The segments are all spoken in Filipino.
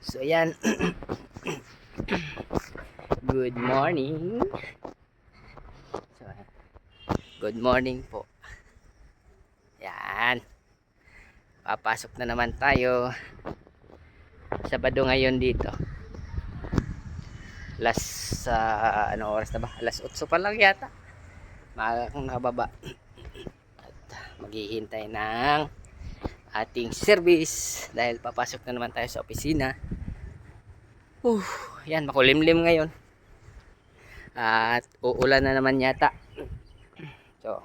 So, ayan. Good morning. So, good morning po. Yan. Papasok na naman tayo. Sabado ngayon dito. Alas, ah, ano oras na ba? Alas 8 pa lang yata. Maaga kong nababa. At maghihintay ng ating service dahil papasok na naman tayo sa opisina. Uh, yan, makulimlim ngayon. At uulan na naman yata. So,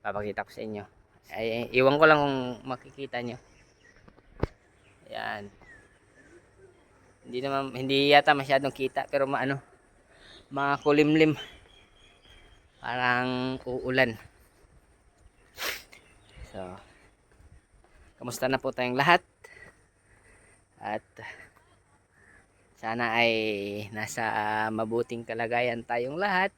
papakita ko sa inyo. Ay, iwan ko lang kung makikita nyo. Yan. Hindi naman, hindi yata masyadong kita, pero maano, makulimlim. Parang uulan. So, kamusta na po tayong lahat? At sana ay nasa mabuting kalagayan tayong lahat.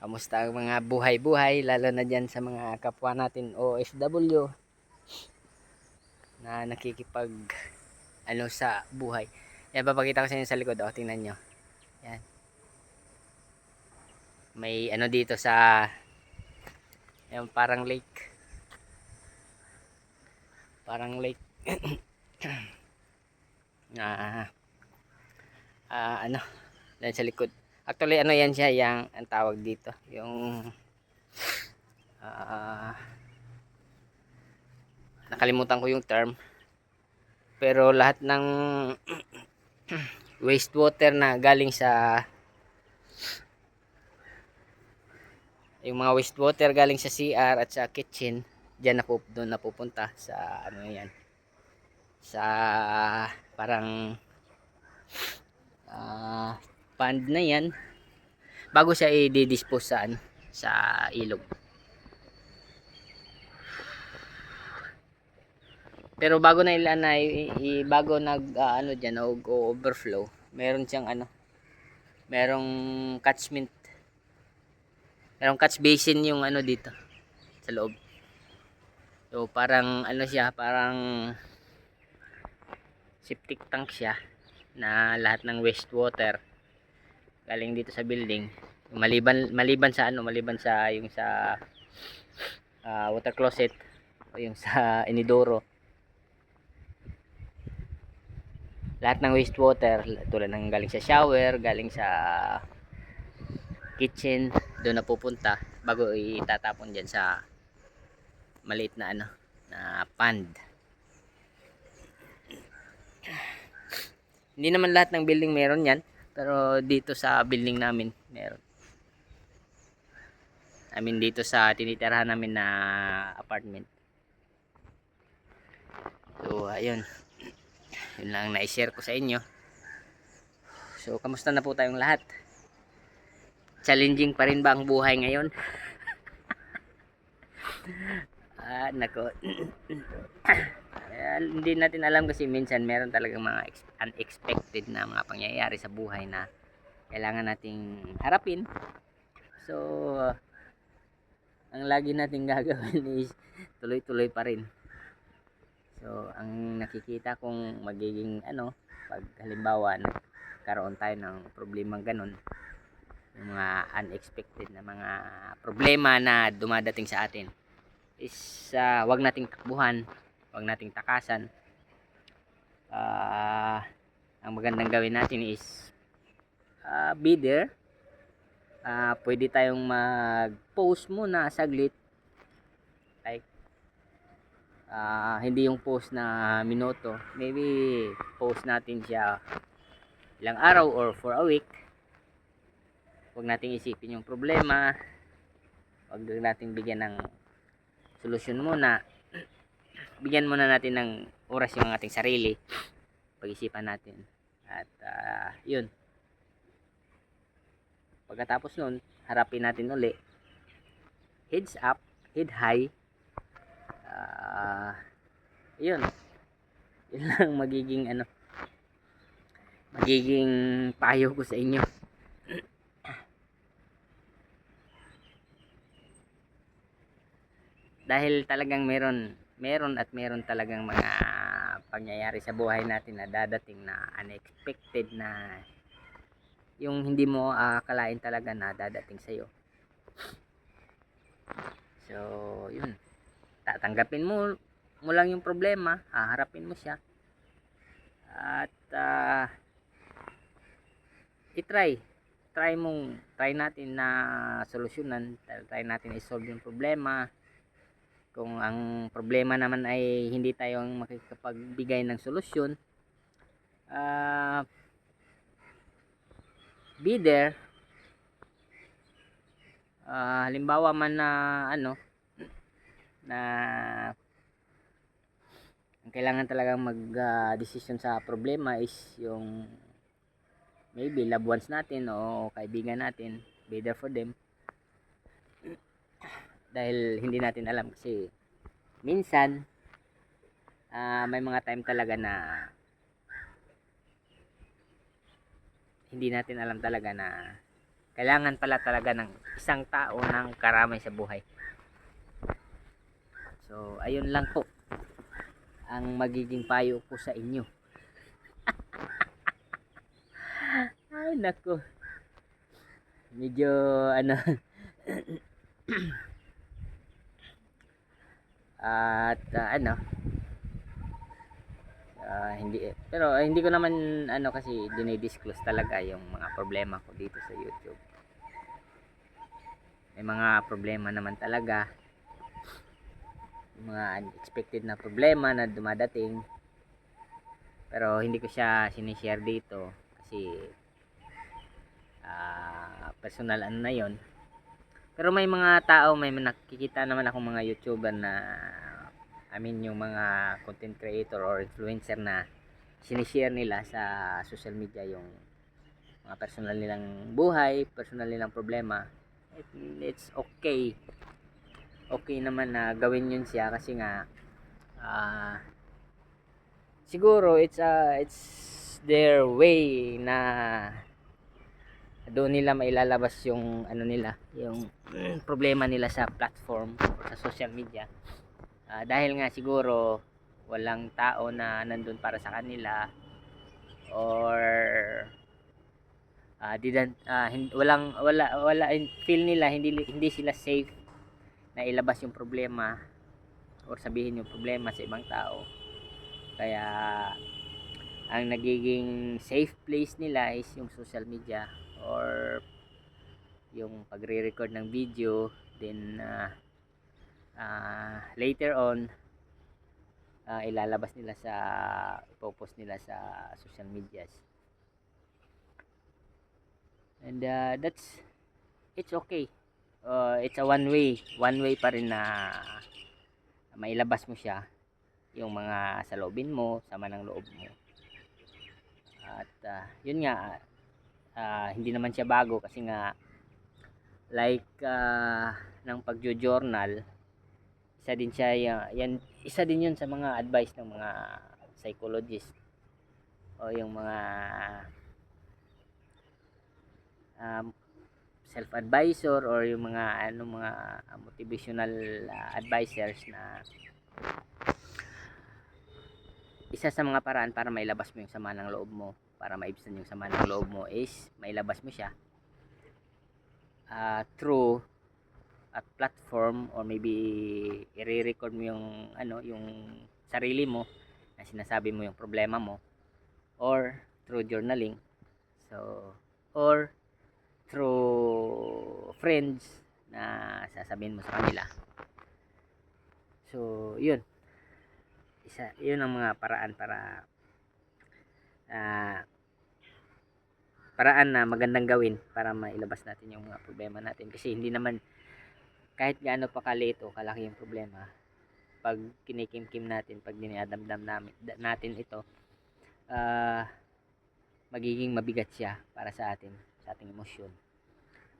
Kamusta ang mga buhay-buhay, lalo na dyan sa mga kapwa natin OFW na nakikipag ano sa buhay. Yan, papakita ko sa inyo sa likod. O, tingnan nyo. Yan. May ano dito sa yung parang lake. Parang lake. ah ah, ano, dyan sa likod. Actually, ano yan siya, yung, ang tawag dito, yung, ah, nakalimutan ko yung term. Pero lahat ng wastewater na galing sa yung mga wastewater galing sa CR at sa kitchen diyan na po doon napupunta sa ano yan. Sa parang ah pond na yan. Bago siya i-dispose sa ano, sa ilog. Pero bago na ilan na bago nag ah, ano diyan overflow meron siyang ano merong catchment. Merong catch basin yung ano dito sa loob so parang ano siya parang septic tank siya na lahat ng wastewater galing dito sa building. Maliban maliban sa ano maliban sa yung sa ah, water closet o yung sa inidoro. Lahat ng wastewater tulad ng galing sa shower galing sa kitchen doon na pupunta bago itatapon dyan sa maliit na ano na pond. Hindi naman lahat ng building meron yan pero dito sa building namin meron. I mean dito sa tinitirahan namin na apartment. So ayun. Yun lang na-share ko sa inyo. So kamusta na po tayong lahat? Challenging pa rin ba ang buhay ngayon ah nako Ah, hindi natin alam kasi minsan meron talagang mga ex- unexpected na mga pangyayari sa buhay na kailangan nating harapin. So ang lagi nating gagawin is tuloy-tuloy pa rin. So ang nakikita kong magiging ano pag halimbawa nagkaroon tayo ng problemang ganun yung mga unexpected na mga problema na dumadating sa atin is ah, wag nating takbuhan wag nating takasan. Ah, ang magandang gawin natin is ah, be there. Ah, pwede tayong mag post muna saglit. Like ah, hindi yung post na minuto. Maybe post natin siya ilang araw or for a week. Huwag nating isipin yung problema. Huwag nating bigyan ng solusyon muna bigyan muna natin ng oras yung ating sarili. Pag-isipan natin. At ah, yun. Pagkatapos nun harapin natin uli. Heads up head high. Ah yun. Yun lang magiging ano magiging payo ko sa inyo dahil talagang meron meron at meron talagang mga pangyayari sa buhay natin na dadating na unexpected na yung hindi mo akalain talaga na dadating sa'yo. So, yun. Tatanggapin mo mo lang yung problema, haharapin mo siya. At ah, i-try. Try mong try natin na solusyonan, try natin i-solve yung problema. Kung ang problema naman ay hindi tayo ang makikapagbigay ng solusyon, ah be there. Ah, halimbawa man na ano na ang kailangan talagang mag-decision sa problema is yung maybe loved ones natin o kaibigan natin be there for them dahil hindi natin alam kasi minsan ah, may mga time talaga na hindi natin alam talaga na kailangan pala talaga ng isang tao ng karamay sa buhay. So ayun lang po ang magiging payo ko sa inyo. Ay nako medyo ano at ah, ano? Ah, hindi pero ah, hindi ko naman ano kasi dinidisclose talaga yung mga problema ko dito sa YouTube. May mga problema naman talaga. Mga unexpected na problema na dumadating. Pero hindi ko siya sinishare dito kasi ah, personal ano na yon pero may mga tao may nakikita naman akong mga youtuber na I mean yung mga content creator or influencer na sinishare nila sa social media yung mga personal nilang buhay personal nilang problema. It, it's okay. Okay naman na gawin yun siya kasi nga ah siguro it's uh, it's their way na doon nila mailalabas yung ano nila yung problema nila sa platform sa social media. Ah, dahil nga siguro walang tao na nandun para sa kanila or ah, didn't ah, hin- walang wala wala feel nila hindi hindi sila safe na ilabas yung problema or sabihin yung problema sa ibang tao. Kaya ang nagiging safe place nila is yung social media or yung pagre-record ng video then ah, ah, later on ah, ilalabas nila sa ipopost nila sa social medias. And ah, that's it's okay. Uh, it's a one way one way pa rin na mailabas mo siya yung mga sa loobin mo sama ng loob mo. At ah, yun nga ah, hindi naman siya bago kasi nga like ah, ng pagjo-journal isa din siya ya- yan isa din yun sa mga advice ng mga psychologist o yung mga um, self-advisor or yung mga ano mga motivational ah, advisors na isa sa mga paraan para mailabas mo yung sama ng loob mo para maibsan yung sama ng loob mo is mailabas mo siya ah, through at platform or maybe i-record mo yung ano yung sarili mo na sinasabi mo yung problema mo or through journaling. So or through friends na sasabihin mo sa kanila. So yun. Isa yun ang mga paraan para ah, paraan na magandang gawin para mailabas natin yung mga problema natin. Kasi hindi naman kahit gaano pa kaliit o kalaki yung problema pag kinikimkim natin pag da- natin ito ah magiging mabigat siya para sa atin sa ating emosyon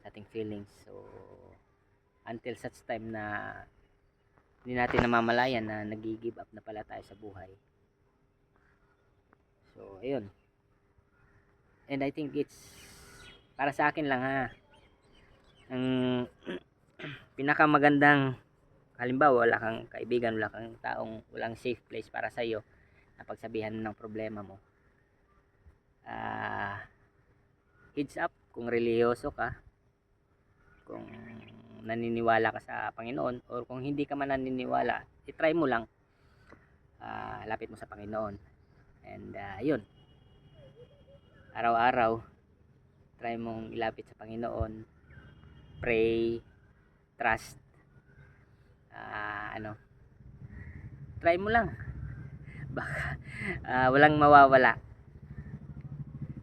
sa ating feelings. So until such time na hindi natin namamalayan na nag-give up na pala tayo sa buhay so ayun. And I think it's para sa akin lang ha. Ang pinakamagandang halimbawa wala kang kaibigan wala kang taong walang safe place para sa iyo napagsabihan ng problema mo. Ah heads up kung reliyoso ka kung naniniwala ka sa Panginoon or kung hindi ka man naniniwala i-try mo lang. Ah, lapit mo sa Panginoon and ah, yun. Araw-araw try mong ilapit sa Panginoon. Pray. Trust. Ah, ano? Try mo lang. Baka ah, walang mawawala.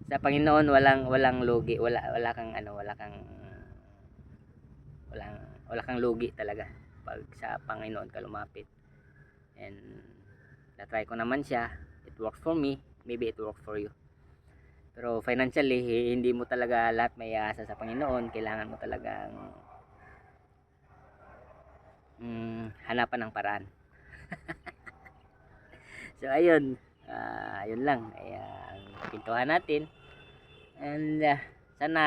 Sa Panginoon walang walang lugi. Wala wala kang ano wala kang walang wala kang lugi talaga pag sa Panginoon ka lumapit. And na-try ko naman siya it worked for me maybe it worked for you. Pero financially hindi mo talaga lahat may asa sa Panginoon. Kailangan mo talagang mm, hanapan ng paraan. So ayun. Ah, ayun lang. Ay ang pintuhan natin. And ah, sana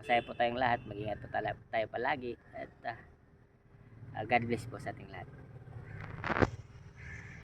masaya po tayong lahat. Mag-ingat po tayo palagi. At ah, God bless po sa ating lahat